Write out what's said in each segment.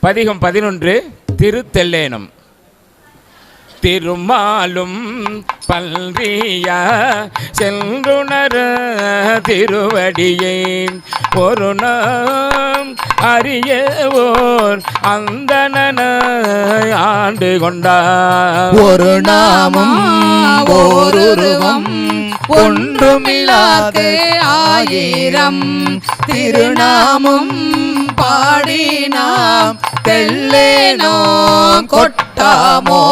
பதிகம் பதினொன்று திருத்தெல்லேனம். திருமாலும் பல்றிய சென்றுணர திருவடியை ஒரு நாம் அறியவோர் அந்தணன ஆண்டு கொண்டார். ஒரு நாமம் ஓருருவம் ஒன்றுமில்லாது ஆயிரம். திருநாமம் பாடினாம் தெல்லேனோ கொட்டாமோ?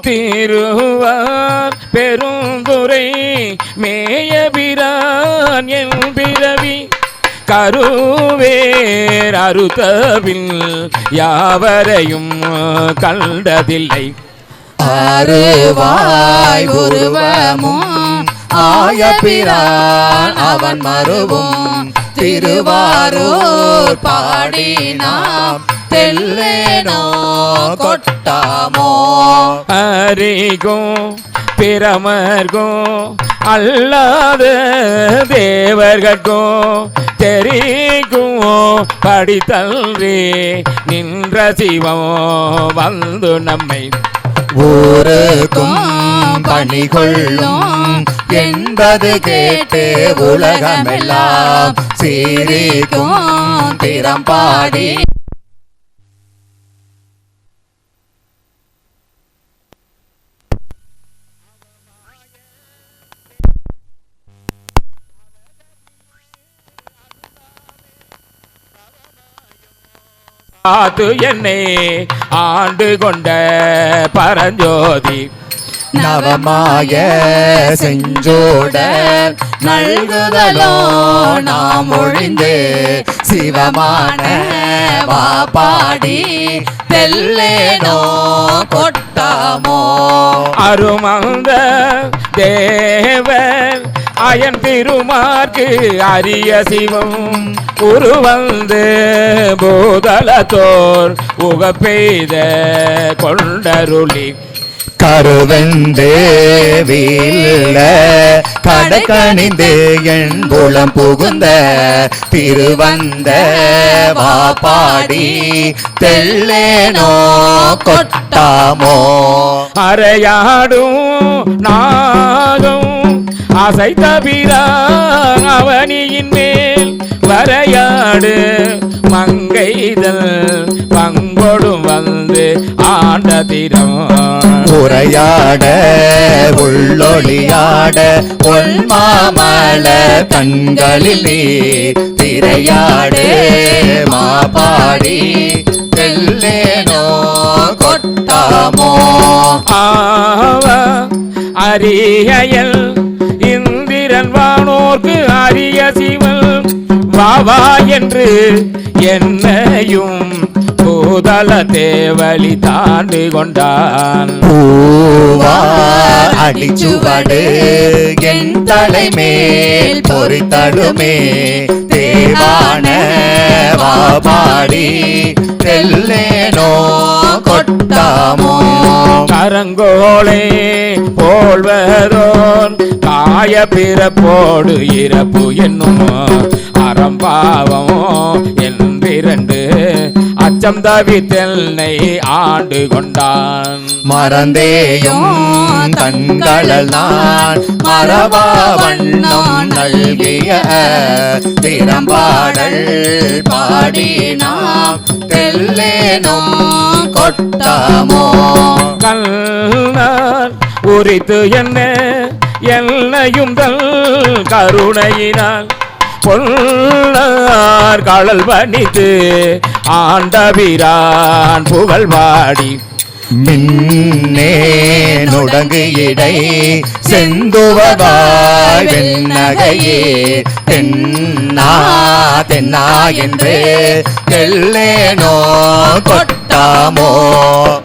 திருவார் பெருந்துரை மேயபிரான் என் பிறவி. கருவேர் அறுத்தவில் யாவரையும் கண்டதில்லை. அருவாய் உருவமும் ஆய பிரான் அவன் மருவும். திருவாரூர் பாடினாம் தெல்லேனோ கொட்டாமோ? அறிகும் பிரமர்கும் அல்லாத தேவர்கட்கும் தெரிக்கும் படித்தல்றே நின்ற சிவம் வந்து நம்மை ஊருக்கும் பணி கொள்ளும் என்பது கேட்டு உலகமெல்லாம் சீரிக்கும் திறம் காத்து என்னை ஆண்டு கொண்ட பரஞ்சோதி. நவமாய செஞ்சோட நல்குதலோ நாம் ஒழிந்து சிவமான வா பாடி தெல்லேனோ கொட்டாமோ? அருமந்த தேவர் அயன் திருமார்க்கு அரிய சிவம் உருவந்து பூதலத்தோர் உகப்பெய்த கொண்டருளி. கருவெந்து வீல்ல கடக்கணிந்து என் குளம் புகுந்த திருவந்த வா பாடி தெல்லேனோ கொட்டாமோ? அறையாடும் நாகம் அசைத்த பிரான் அவனியின் மேல் வரையாடு மங்கைதல் பங்கொடும் வந்து ஆண்ட திறம். உரையாட உள்ளொளியாட பொன்மாமல கண்களில் திரையாடே மாபாடி தெல்லேனோ கொட்டாமோ? ஆவ அரியல் வானோர்க்கு அரிய சிவன் வாவா என்று என்னையும் பூதள தேவலி தாண்டி கொண்டான். அடிச்சுவடு என் தலைமேல் பொறித்தடுமே. தேவான வாபாடி தெல்லே கரங்கோளே போல்வதோன் காய பிறப்போடு இறப்பு என்னும் அறம்பாவம் என்றிரண்டு அச்சம் தவித்தெல்லை ஆண்டு கொண்டான். மறந்தேயும் தங்களல் நான் மறவா வண்ணம் நல்கிய திறம்பாடல் பாடினாம். தெல்லேனும் கொட்டாமோ கல்லார் உரித்து என்ன? என்னையும் தல் கருணையினால் பொல்லார் கடல் பணித்து ஆண்டபிரான் புகழ் பாடி. மின்னே இடை செந்துவதாய் வெண்ணகையே தென்னா தென்னா என்று தெல்லேனோ கொட்டாமோ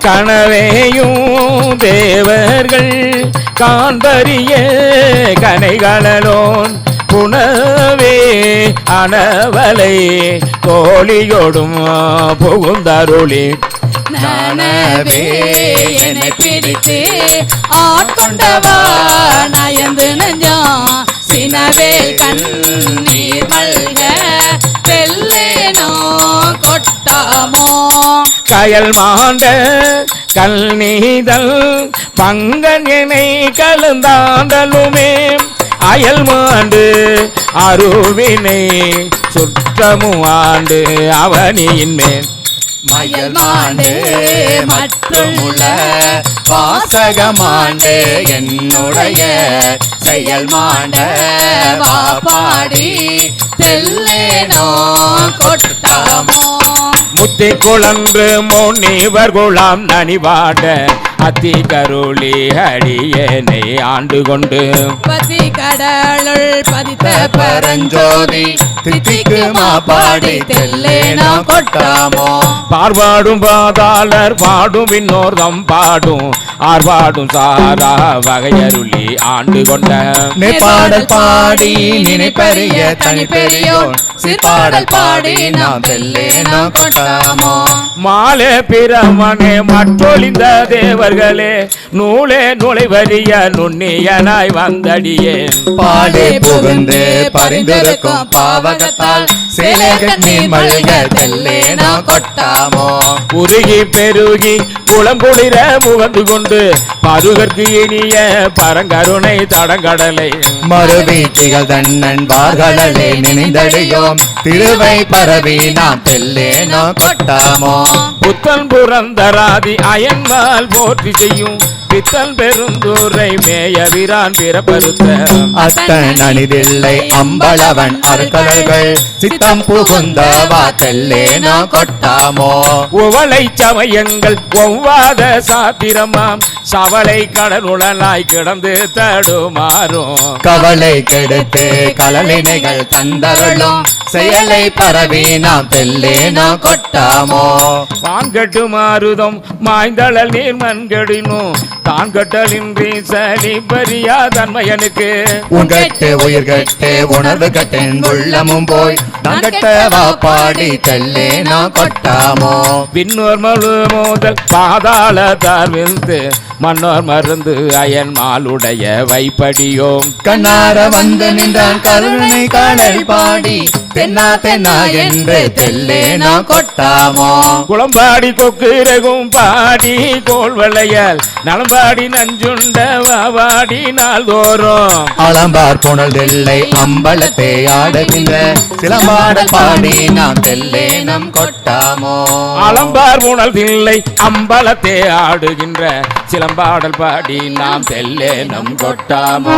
கனவேயும் தேவர்கள் காண்பறிய கனைகளோன் புனவே அனவலை கோழியோடும் புகுந்தருளி நனவே என்னை பிடித்து ஆட்கொண்டவா? நயந்து நெஞ்சம் சினவே கண்ணீர் மல்க தெல்லேனோ கொட்டாமோ? கயல் மாண்ட கல் கல்நீதல் பங்கனை கலந்தாண்டலுமே. அயல் மாண்டு அருவினை சுற்றமு ஆண்டு அவனியின் மேல். மயல் மாண்டு மற்றுமுள்ள வாசகமாண்டு என்னுடைய செயல் மாண்ட வாப்பாடி தெல்லேனோ கொட்டாமோ? முத்தி குழன்று முனிவர் குலாம் நனிவாட அத்தி கருளி அடியனை ஆண்டு கொண்டு பதி கடலுள் பதித்த பரஞ்சோதி தித்திக்கு மாப்பாடி தெல்லேனா கொட்டாமோ? பார்வாடும் பாதாளர் பாடும் விண்ணோர்தம் பாடும். ஆர்வாடும் சாரா வகையருளி ஆண்டு கொண்ட பாடல் பாடி நினைப்பெரிய தனி பெரியோன் சிற்பாடல் பாடி நாம் தெல்லேனா கொட்டாமோ? மாலே பிரமணே மற்றொழிந்த தேவர்களே நூலே நுழைவரிய நுண்ணியனாய் வந்தடியே. பாலே புகுந்து பரிந்திருக்கும் பாவகத்தால் கொட்டாமோ? உருகி பெருகி குளங்குளிர முகந்து கொண்டு பருகற்கு இனிய பரங்கருணை தடங்கடலை. மறுவி திகழ் தன்னன் வார்களே நினைந்தடியோம். திருவை பரவி நாம் தெல்லேனா கொட்டாமோ? புத்தன் புறந்தராதி அயன்மால் போற்றி செய்யும் பித்தன் பெருந்தூரை மேயவிரான் பிறப்பருத்த அத்தன் அணிதில்லை அம்பளவன் அருக்கடல்கள் சித்தம் புகுந்தவா தெல்லேனா கொட்டாமோ? உவளை சமயங்கள் ஒவ்வாத சாத்திரமாம். சவளை கடலுடனாய் கிடந்து தடுமாறும். கவலை கெடுத்து கலலினைகள் தந்தருளும். செயலை பரவி நாம் தெல்லேனா கொட்டாமோ? வான்கட்டு மாறுதம் மாய்ந்தளல் நீர் மண்கடினும் தான் கட்டலின்றி சளி பரியா தன்மையனுக்கு உங்கட்டு உயிர் கட்டு உணர்வு கட்டின் உள்ளமும் போய். நங்கட்டவா பாடி தெல்லேனா கொட்டாமோ? விண்ணோர் மழு மோதல் பாதாள தார்விந்து. மன்னோர் மருந்து அயன் மாலுடைய வைப்படியோம். கண்ணார வந்து நின்றான் கருணை காணல் பாடி. தென்னா தென்னா என்று தெல்லேனா கொட்டாமோ? குளம்பாடி கொக்குரகும் பாடி கோல் விளையால். நலம்பாடி நஞ்சுண்ட வாடி நாள்தோறும். அளம்பார் புனல்தில்லை அம்பலத்தை ஆடுகின்ற. சிலம்பாடல் பாடி நாம் தெல்லேனம் கொட்டாமோ? அலம்பார் உணல் தில்லை அம்பலத்தே ஆடுகின்ற சிலம்பாடல் பாடி நாம் தெல்லே நம் கொட்டாமோ?